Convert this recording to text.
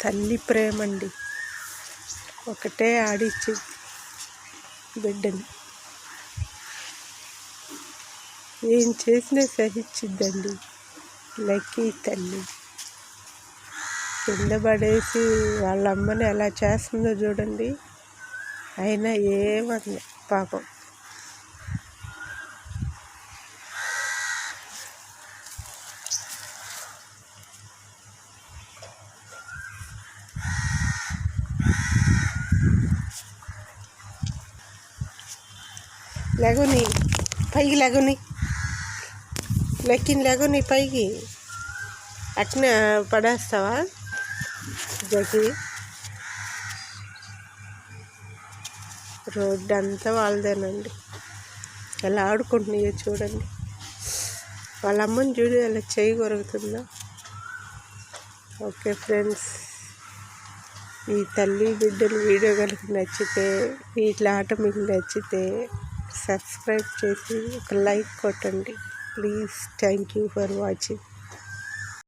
తల్లి ప్రేమ అండి ఒకటే ఆడిచ్చి బిడ్డని. ఏం చేసినా సహించిద్దండి లక్కీ తల్లి. కింద పడేసి వాళ్ళ అమ్మని ఎలా చేస్తుందో చూడండి. అయినా ఏమన్నా పాపం. లేగుని పైకి లేగుని. లెక్కిన లేగుని పైకి. అట్నే పడేస్తావా? జకి రోడ్డు అంతా వాళ్ళదేనండి. ఎలా ఆడుకుంటున్నాయో చూడండి. వాళ్ళ అమ్మని చూడు ఎలా చేయి కొరుకుతుందో. ఓకే ఫ్రెండ్స్ ఈ తల్లి బిడ్డలు వీడియో కనుక నచ్చితే వీటి ఆట మీకు నచ్చితే సబ్స్క్రైబ్ చేసి ఒక లైక్ కొట్టండి. Please thank you for watching.